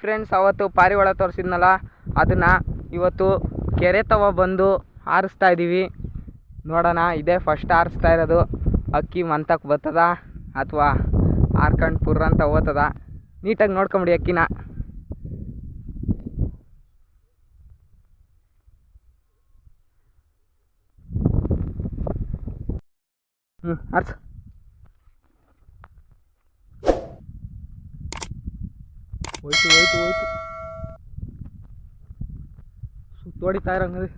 Friends ಅವತ್ತು ಪಾರಿವಾಳ ತೋರಿಸಿದ್ನಲ್ಲ, ಅದನ್ನ ಇವತ್ತು ಕೆರೆ ತವ ಬಂದು ಆರಿಸ್ತಾ ಇದ್ದೀವಿ ನೋಡೋಣ, ಇದೇ ಫಸ್ಟ್ ಆರಿಸ್ತಾ ಇರೋದು. ಅಕ್ಕಿ ಮಂತಕ್ಕೆ ಬರ್ತದ ಅಥವಾ ಆರ್ಕಂಡ್ ಪುರ್ರ ಅಂತ ಹೋಗ್ತದ ನೀಟಾಗಿ ನೋಡ್ಕೊಂಬಿಡಿ ಅಕ್ಕಿನ. ಹ್ಞೂ ಆರ್ಸು. ಹೋಯ್ತು ಹೋಯ್ತು ಹೋಯ್ತು. ಸುತ್ತೋಡಿತಾ ಇರಂಗದೆ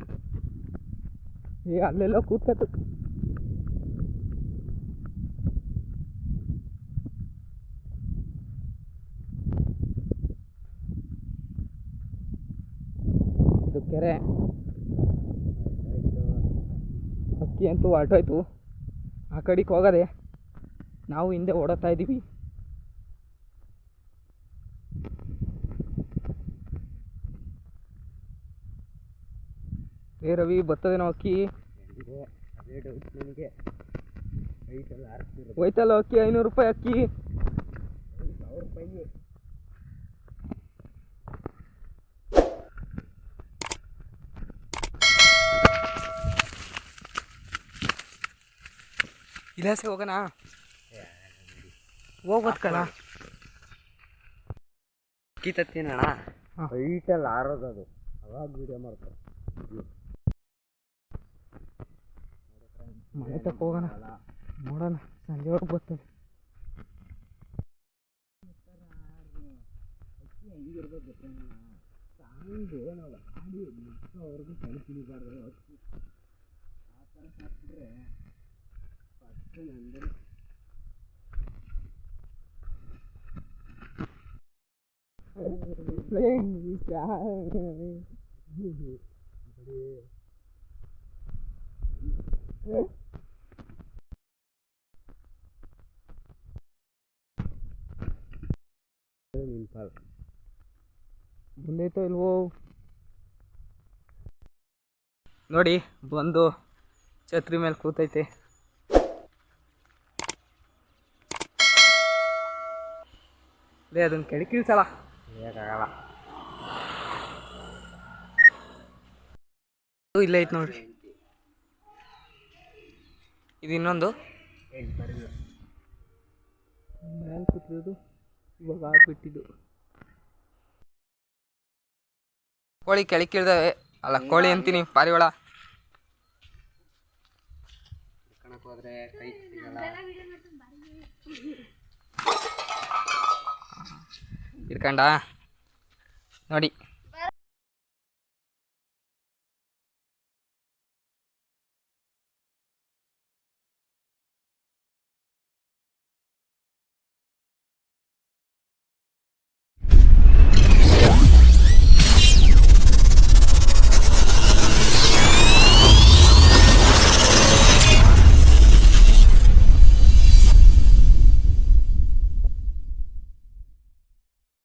ಏ, ಅಲ್ಲೆಲ್ಲೋ ಕೂತ್ಕತ್ತು. ಇದು ಕೆರೆ. ಅಕ್ಕಿ ಅಂತೂ ಹೊರಟೋಯ್ತು ಆ ಕಡೆಗೆ ಹೋಗದೆ ನಾವು ಹಿಂದೆ ಓಡೋತಾ ಇದ್ದೀವಿ. ಏ ರವಿ ಬರ್ತದೇನೋ ಅಕ್ಕಿ? ಹೋಯ್ತಲ್ಲ ಅಕ್ಕಿ ಐನೂರು ರೂಪಾಯಿ ಅಕ್ಕಿ. ಇಲಾಸೆ ಹೋಗೋಣ ಹೋಗ್ಬೋದು ಕಣ. ಅಕ್ಕಿ ತತ್ತೀನಣ್ಣ ಹೈಟಲ್ಲಿ ಆರೋದು ಅದು. ಅವಾಗ ವಿಡಿಯೋ ಮಾಡ್ತಾರೆ. ಮನೆ ತಕ್ಕ ಹೋಗೋಣ. ನೋಡೋಣ. ಸಂಜೆವರೆಗೆ ಬರ್ತದೆ ಸಾಂಗು ನಾವು ಆಡಿ ಮುಗಿಸೋವರೆಗೂ ಕಣ್ ತಿನ್ಬಾರ್ದು ಅಕ್ಕಿ ಆ ಥರ ಹಾಕ್ಬಿಟ್ರೆ ಫಸ್ಟ್ ನಂದು ನಿಂಪಾಲ್ ಬಂದೈತೋ ಇಲ್ವೋ ನೋಡಿ ಬಂದು ಛತ್ರಿ ಮೇಲೆ ಕೂತೈತೆ. ಅದೇ ಅದನ್ನ ಕೆಡಕಿಲ್ಸಲ್ಲ ಹೇಗಾಗಲ್ಲ. ಇಲ್ಲ ಇಲ್ಲೇ ಐತೆ ನೋಡಿ ಇದು ಇನ್ನೊಂದು. ಮೇಲೆ ಕೂತಿರೋದು ಇವಾಗ ಆಗ್ಬಿಟ್ಟಿದ್ದು. ಕೋಳಿ ಕೆಳಕಿಳ್ದವೆ ಅಲ್ಲ ಕೋಳಿ ಅಂತೀನಿ ಪಾರಿವಾಳ. ಇಟ್ಕೊಂಡ ನೋಡಿ.